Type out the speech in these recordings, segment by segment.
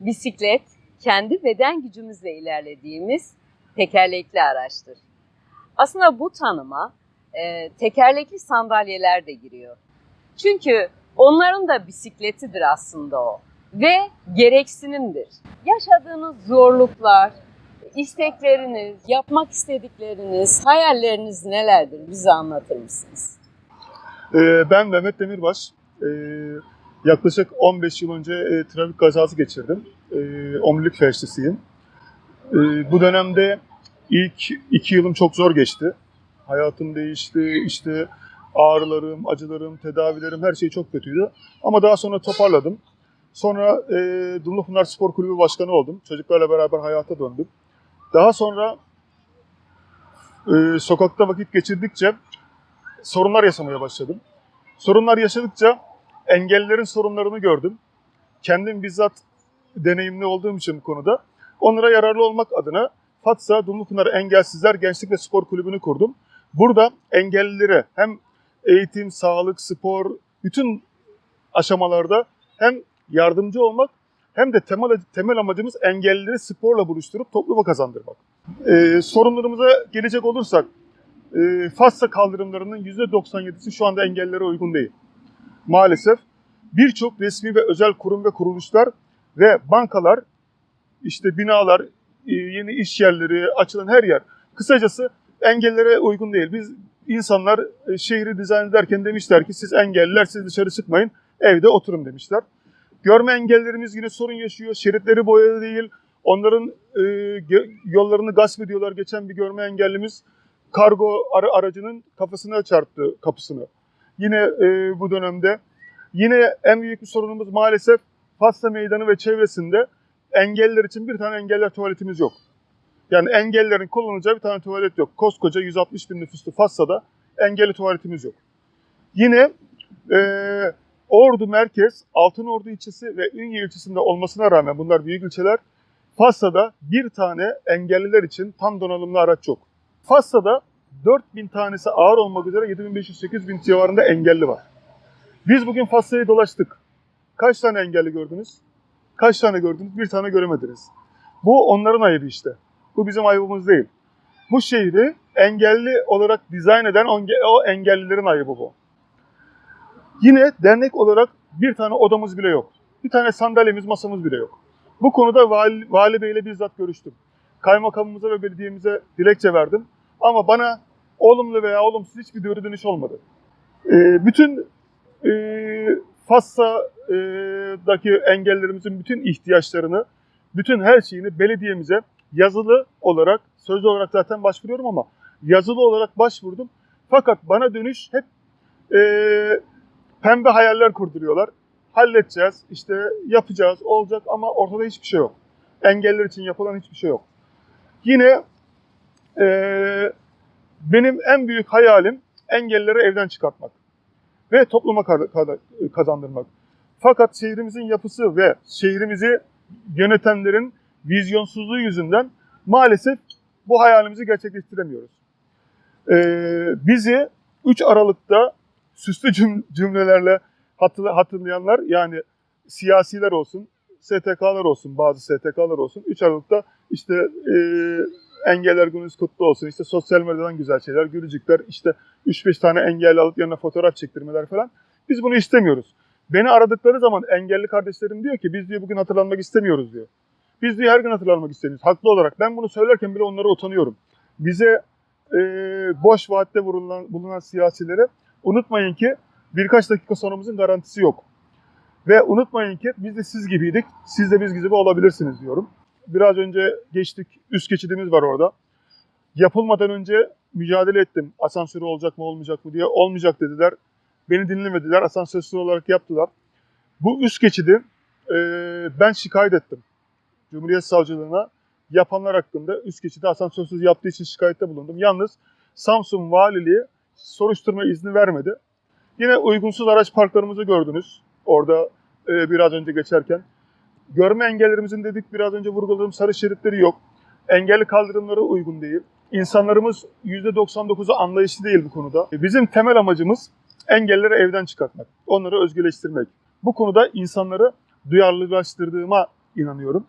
Bisiklet, kendi beden gücümüzle ilerlediğimiz tekerlekli araçtır. Aslında bu tanıma e, tekerlekli sandalyeler de giriyor. Çünkü onların da bisikletidir aslında o ve gereksinimdir. Yaşadığınız zorluklar, istekleriniz, yapmak istedikleriniz, hayalleriniz nelerdir? Bize anlatır mısınız? Ee, Ben Mehmet Demirbaş. Ee, Yaklaşık 15 yıl önce e, trafik kazası geçirdim. Ee, Omurilik felçlisiyim. Ee, Bu dönemde ilk iki yılım çok zor geçti. Hayatım değişti, işte ağrılarım, acılarım, tedavilerim her şey çok kötüydü. Ama daha sonra toparladım. Sonra e, Dumlupınar Spor Kulübü Başkanı oldum. Çocuklarla beraber hayata döndüm. Daha sonra e, sokakta vakit geçirdikçe sorunlar yaşamaya başladım. Sorunlar yaşadıkça engellilerin sorunlarını gördüm. Kendim bizzat deneyimli olduğum için bu konuda onlara yararlı olmak adına Fatsa Dumlupınar Engelsizler Gençlik ve Spor Kulübü'nü kurdum. Burada engellilere hem eğitim, sağlık, spor, bütün aşamalarda hem yardımcı olmak hem de temel, temel amacımız engellileri sporla buluşturup topluma kazandırmak. Ee, sorunlarımıza gelecek olursak, e, Fatsa kaldırımlarının %97'si şu anda engellilere uygun değil. Maalesef birçok resmi ve özel kurum ve kuruluşlar ve bankalar, işte binalar, e, yeni iş yerleri, açılan her yer. Kısacası engellilere uygun değil. Biz insanlar e, şehri dizayn ederken demişler ki siz engelliler siz dışarı çıkmayın, evde oturun demişler. Görme engellerimiz yine sorun yaşıyor. Şeritleri boyalı değil. Onların e, yollarını gasp ediyorlar. Geçen bir görme engellimiz kargo ara- aracının kafasına çarptı kapısını. Yine e, bu dönemde. Yine en büyük bir sorunumuz maalesef Fatsa Meydanı ve çevresinde engelliler için bir tane engeller tuvaletimiz yok. Yani engellilerin kullanacağı bir tane tuvalet yok. Koskoca 160 bin nüfuslu Fatsa'da engelli tuvaletimiz yok. Yine e, Ordu merkez, Altınordu ilçesi ve Ünye ilçesinde olmasına rağmen bunlar büyük ilçeler. Fassa'da bir tane engelliler için tam donanımlı araç yok. Fassa'da 4000 tanesi ağır olmak üzere 7500-8000 civarında engelli var. Biz bugün Fassa'yı dolaştık. Kaç tane engelli gördünüz? Kaç tane gördünüz? Bir tane göremediniz. Bu onların ayıbı işte. Bu bizim ayıbımız değil. Bu şehri engelli olarak dizayn eden o engellilerin ayıbı bu. Yine dernek olarak bir tane odamız bile yok. Bir tane sandalyemiz, masamız bile yok. Bu konuda vali, vali beyle bizzat görüştüm. Kaymakamımıza ve belediyemize dilekçe verdim. Ama bana olumlu veya olumsuz hiçbir geri dönüş olmadı. Ee, bütün e, Fassa'daki engellerimizin bütün ihtiyaçlarını, bütün her şeyini belediyemize yazılı olarak, sözlü olarak zaten başvuruyorum ama yazılı olarak başvurdum. Fakat bana dönüş hep e, pembe hayaller kurduruyorlar. Halledeceğiz, işte yapacağız, olacak ama ortada hiçbir şey yok. Engeller için yapılan hiçbir şey yok. Yine eee, benim en büyük hayalim engelleri evden çıkartmak ve topluma kazandırmak. Fakat şehrimizin yapısı ve şehrimizi yönetenlerin vizyonsuzluğu yüzünden maalesef bu hayalimizi gerçekleştiremiyoruz. Eee, bizi 3 Aralık'ta süslü cüm- cümlelerle hatırla- hatırlayanlar yani siyasiler olsun, STK'lar olsun, bazı STK'lar olsun 3 Aralık'ta işte e, engeller gününüz kutlu olsun, işte sosyal medyadan güzel şeyler, gülücükler, işte 3-5 tane engelli alıp yanına fotoğraf çektirmeler falan. Biz bunu istemiyoruz. Beni aradıkları zaman engelli kardeşlerim diyor ki biz diyor bugün hatırlanmak istemiyoruz diyor. Biz diyor her gün hatırlanmak istemiyoruz. Haklı olarak. Ben bunu söylerken bile onlara utanıyorum. Bize e, boş vaatte bulunan, bulunan siyasilere unutmayın ki birkaç dakika sonramızın garantisi yok. Ve unutmayın ki biz de siz gibiydik, siz de biz gibi olabilirsiniz diyorum. Biraz önce geçtik, üst geçidimiz var orada. Yapılmadan önce mücadele ettim. Asansörü olacak mı olmayacak mı diye. Olmayacak dediler. Beni dinlemediler, asansörsüz olarak yaptılar. Bu üst geçidi e, ben şikayet ettim. Cumhuriyet Savcılığına yapanlar hakkında üst geçidi asansörsüz yaptığı için şikayette bulundum. Yalnız Samsun Valiliği soruşturma izni vermedi. Yine uygunsuz araç parklarımızı gördünüz orada e, biraz önce geçerken. Görme engellerimizin dedik biraz önce vurguladığım sarı şeritleri yok. Engelli kaldırımları uygun değil. İnsanlarımız %99'u anlayışlı değil bu konuda. Bizim temel amacımız engelleri evden çıkartmak. Onları özgürleştirmek. Bu konuda insanları duyarlılaştırdığıma inanıyorum.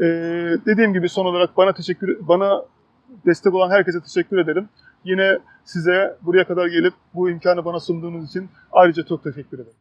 Ee, dediğim gibi son olarak bana teşekkür bana destek olan herkese teşekkür ederim. Yine size buraya kadar gelip bu imkanı bana sunduğunuz için ayrıca çok teşekkür ederim.